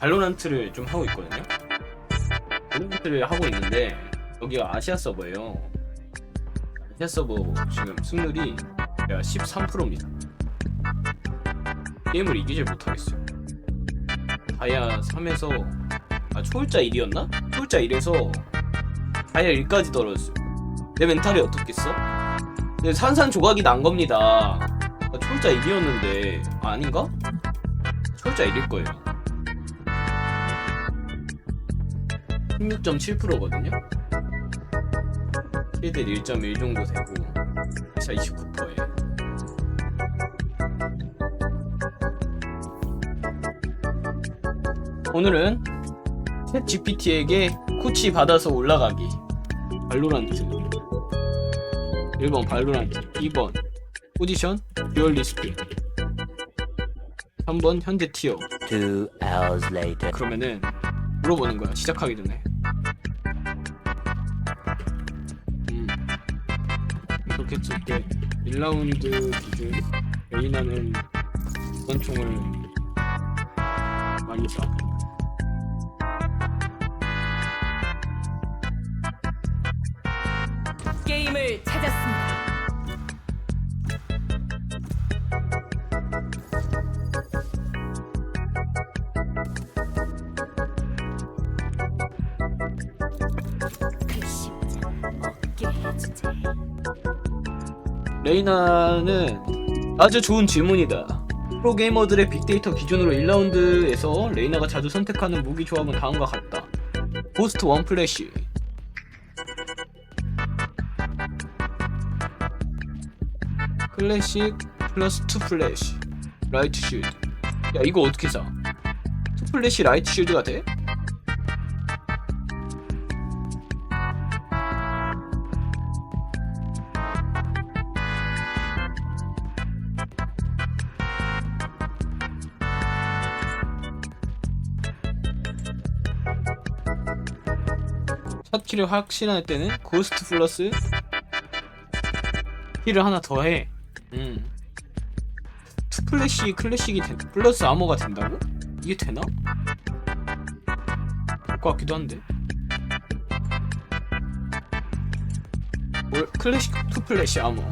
발로란트를 좀 하고 있거든요. 발로란트를 하고 있는데 여기가 아시아 서버예요. 아시아 서버 지금 승률이 제가 13%입니다. 게임을 이기질 못하겠어요. 다이아 3에서 아 초월자 1이었나? 초월자 1에서 다이아 1까지 떨어졌어요. 내 멘탈이 어떻겠어? 산산조각이 난 겁니다. 아, 초월자 1이었는데 아, 아닌가? 초월자 1일 거예요. 16.7%거든요. 최대 1.1 정도 되고 자 29%에 오늘은 챗 GPT에게 코치 받아서 올라가기. 발로란트. 1번 발로란트. 2번 포지션 듀얼 리스트 3번 현재 티어. Two hours later. 그러면은 물어보는 거야. 시작하기 전에 했을 때 1라운드 기준 레이나는 어떤 총을 많이 쏴 게임을 찾았습니다. 레이나는 아주 좋은 질문이다. 프로게이머들의 빅데이터 기준으로 1라운드에서 레이나가 자주 선택하는 무기 조합은 다음과 같다. 고스트 원 플래시 클래식 플러스 투 플래시 라이트 쉴드 야 이거 어떻게 사? 투 플래시 라이트 쉴드가 돼? 첫 키를 확신할 때는 고스트 플러스 키를 하나 더 해. 음. 투 플래시 클래식이 된, 플러스 아머가 된다고? 이게 되나? 될 것 같기도 한데. 뭘 클래식 투 플래시 아머.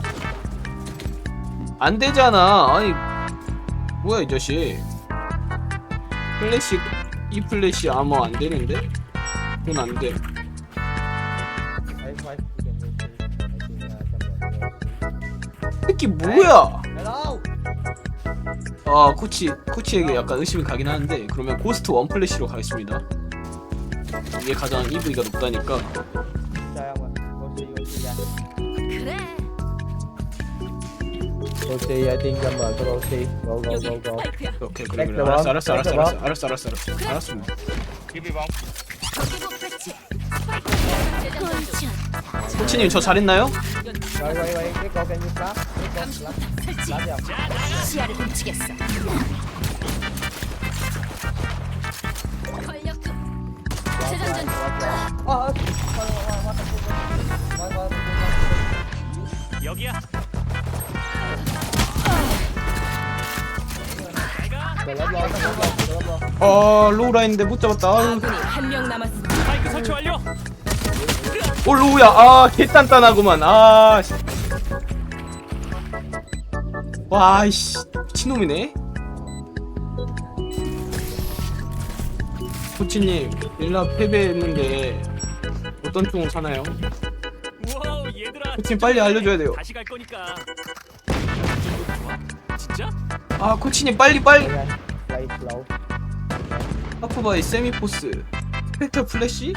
안 되잖아. 아니 뭐야 이 자식. 클래식 이 플래시 아머 안 되는데? 그건 안 돼. 새끼 뭐야? 아 코치 코치에게 약간 의심이 가긴 하는데 그러면 고스트 원 플래시로 가겠습니다. 이게 가장 EV가 높다니까. Rosie, I think I'm uh, Rosie. Go, go, go, go. 스파이크야. 오케이 그래 그래 백 알았어 알았어 알았어 백 알았어 알았어 알았어 알았어 알았습니다. 거 코치님 저 잘했나요? 시야를 훔치겠어. 권력급. 재장전. Oh, oh, 여기야. 아 로우라인인데 못 잡았다. 아유. 아군이 한 명 남았습니다. 스파이크 설치 완료. 오 로우야 아 개단단하구만 아. 씨. 와 이씨 미친놈이네. 코치님 일라 패배했는데 어떤 총을 사나요? 우와, 얘들아. 코치님 빨리 알려줘야 돼요. 다시 갈 거니까. 진짜? 아 코치님 빨리 빨리 right low. 하프바이 세미포스 스펙터 플래시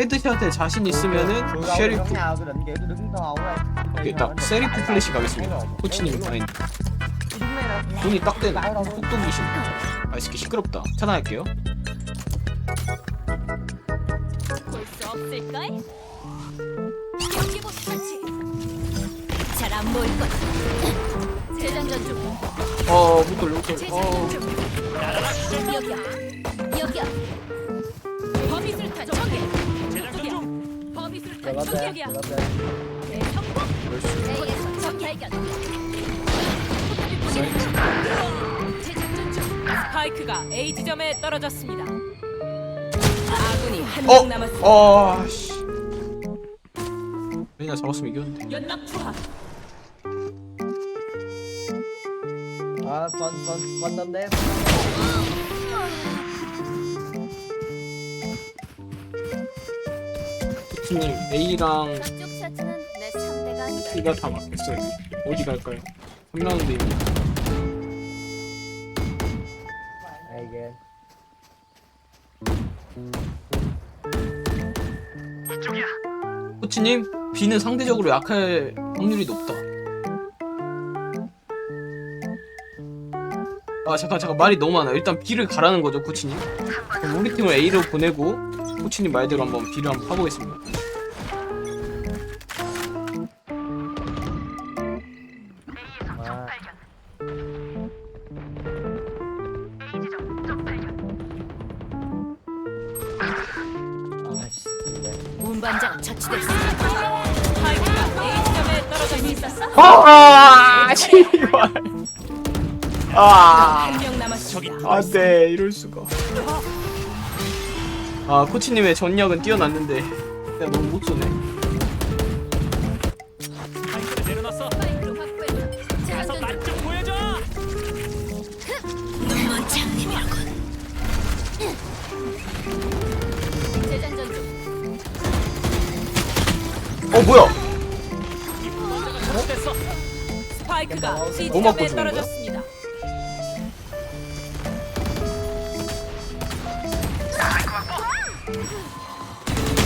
헤드샷에 자신 있으면은 쉐리프 딱 세리프 플래시 가겠습니다 코치님 마인드 돈이 딱 되네 똑똑이신 아 이 새끼 시끄럽다 차단할게요 볼수 없을까? 경기복 설치. 잘안 보일 거야. 재장전 중. 어못 돌려 못 돌려 어 재장전 중. 여기야. 여기야. Left there. 내 성공. 내에서 적 발견. 포탑이 재장전 중. 스파이크가 A 지점에 떨어졌습니다. 아군이 한 어? 명 남았습니다. 어, 씨. 그냥 잡았으면 이겼는데. 연락 투하. 아, 번, 번, 번던데. 코치님 A랑 저쪽 셔츠는 내 상대가 아니다. B가 다 막혔어요. 어디 갈까요? 3라운드입니다. 알게. 코치님 B는 상대적으로 약할 확률이 높다. 아 잠깐 잠깐 말이 너무 많아. 일단 B를 가라는 거죠 코치님. 그럼 우리 팀을 A로 보내고 코치님 말대로 한번 B를 한번 파보겠습니다. 운반자가 처치됐습니다. 스파이크가 A 지점에 떨어져 있었어. 아 씨발. 아. 한 명 남았습니다. 안 돼 이럴 수가. 아 코치님의 전략은 뛰어났는데 내가 너무 못 쏘네. 뭐야? 스파이크가 C 뭐 맞고 지점에 죽은 거야? 떨어졌습니다.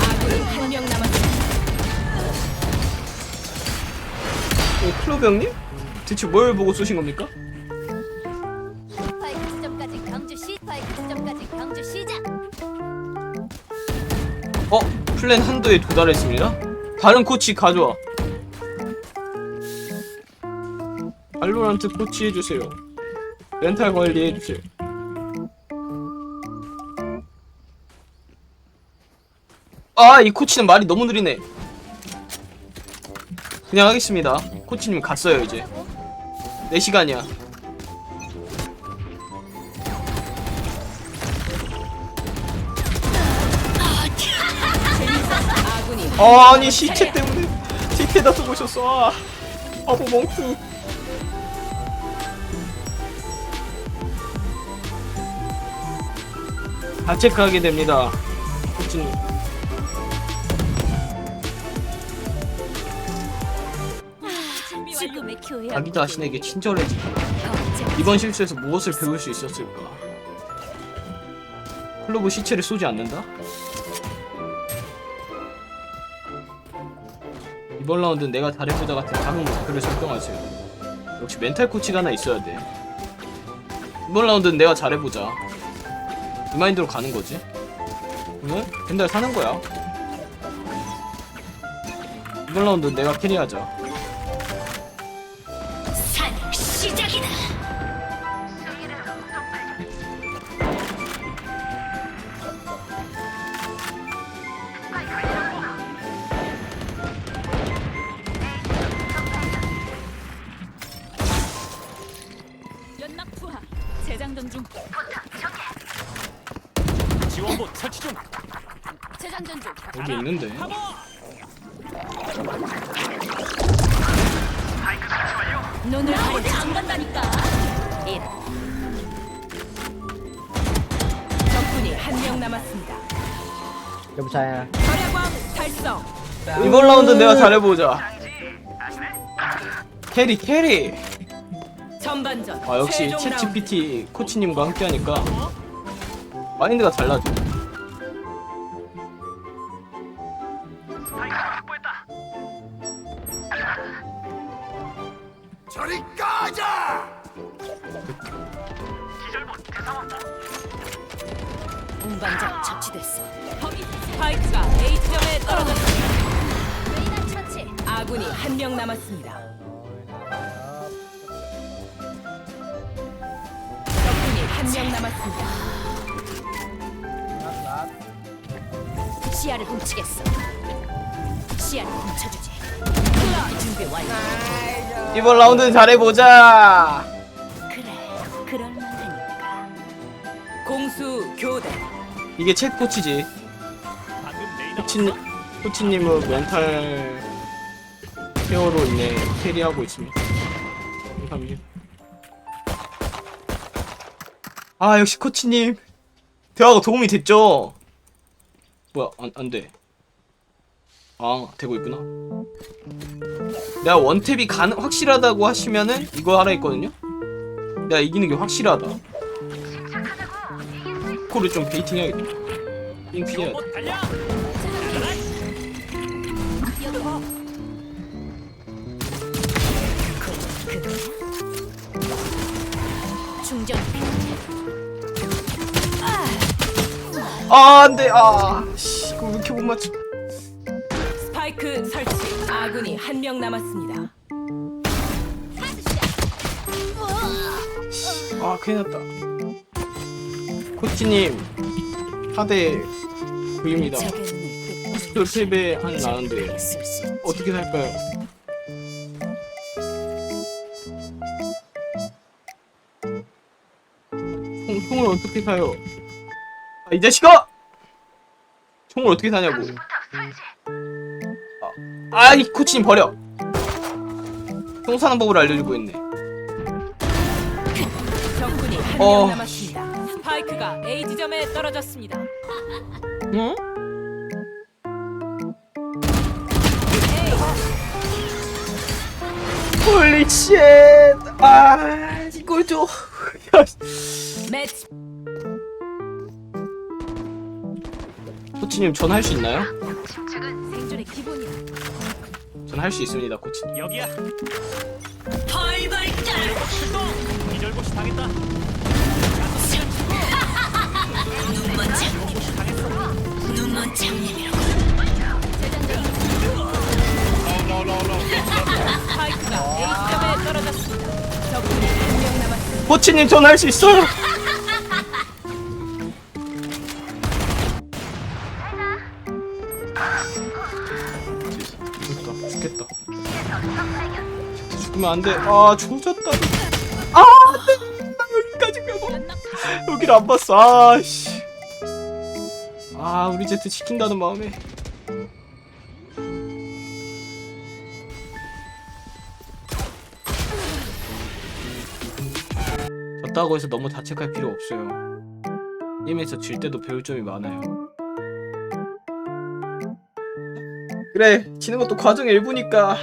아군이 한명 남았습니다. 어, 클로브 형님? 대체 뭘 보고 쏘신 겁니까? 스파이크 지점까지 경주 시 스파이크 지점까지 경주 시작. 어? 플랜 한도에 도달했습니다. 다른 코치 가져와. 발로란트 코치 해주세요. 멘탈 관리 해주세요. 아, 이 코치는 말이 너무 느리네. 그냥 하겠습니다. 코치님 갔어요, 이제. 4시간이야. 아군이 아니 시체 때문에. 시체다 쓰고 있었어. 아 바보 멍투 다 체크하게 됩니다. 코치님. 지금의 교회. 자기 자신에게 친절해지기 걱정. 이번 실수에서 무엇을 배울 수 있었을까? 클로브 시체를 쏘지 않는다? 이번 라운드는 내가 잘해보자 같은 다른 목표를 설정하세요 역시 멘탈 코치가 하나 있어야 돼. 이번 라운드는 내가 잘해보자. 이 마인드로 가는 거지. 그러면 벤달 사는 거야. 이번 라운드는 내가 캐리하자 여기 있는데 눈을 안 간다니까. 적군이 한 명 남았습니다. 여보차야. 절야광 달성. 이번 라운드 내가 잘해보자. 캐리 캐리. 전반전. 아 역시 최종 라운드. 챗GPT 코치님과 함께하니까 마인드가 달라져. 운반자 처치됐어. 스파이크가 A 지점에 떨어졌습니다. 레이나 처치. 아군이 한 명 남았습니다. 적군이 한 명 남았습니다. 시야를 훔치겠어. 시야를 훔쳐주지. 준비 완료. 이번 라운드는 잘해보자. 그럴 만하니까. 공수 교대. 이게 챗 코치지. 코치님, 코치님은 멘탈 케어로 인해 캐리하고 있습니다. 감사합니다. 아 역시 코치님 대화가 도움이 됐죠. 뭐야 안 안 돼. 아 되고 있구나. 내가 원탭이 가능 확실하다고 하시면은 이거 하라 했거든요. 내가 이기는 게 확실하다. 코를 좀 베이팅 해야겠다. 빙 피해야 돼. 충전. 아 안돼 아 씨, 이거 왜 이렇게 못 맞춰. 아군이 한 명 남았습니다. 아 큰일 났다 코치님 4대 9입니다 저 패배 한 나는데 어떻게 살까요? 총, 총을 어떻게 사요? 아, 이 자식아! 총을 어떻게 사냐고 아, 아이 코치님 버려 총 사는 법을 알려주고 있네 적군이 한명 어. 남았습니다. 스파이크가 A 지점에 떨어졌습니다. 응? 홀리 쉣! 아, 이걸 줘. 야, 매치 코치님, 전할수 있나요? 생존의 기본이야. 전 할 수 있습니다, 코치님. 여기야. 떨. 출동. 기절고시 당했다. 눈먼 장님이로. 스파이크가 A 지점에 떨어졌습니다. 적군이 한명 남았습니다. 코치님, 전 할 수 있어요. 죽으면 안 돼. 아, 조졌다. 아, 안 돼. 나 여기까지 가고. 여기를 안 봤어. 아, 씨. 아, 우리 제트 지킨다는 마음에. 졌다고 해서 너무 자책할 필요 없어요. 게임에서 질 때도 배울 점이 많아요. 그래, 지는 것도 과정의 일부니까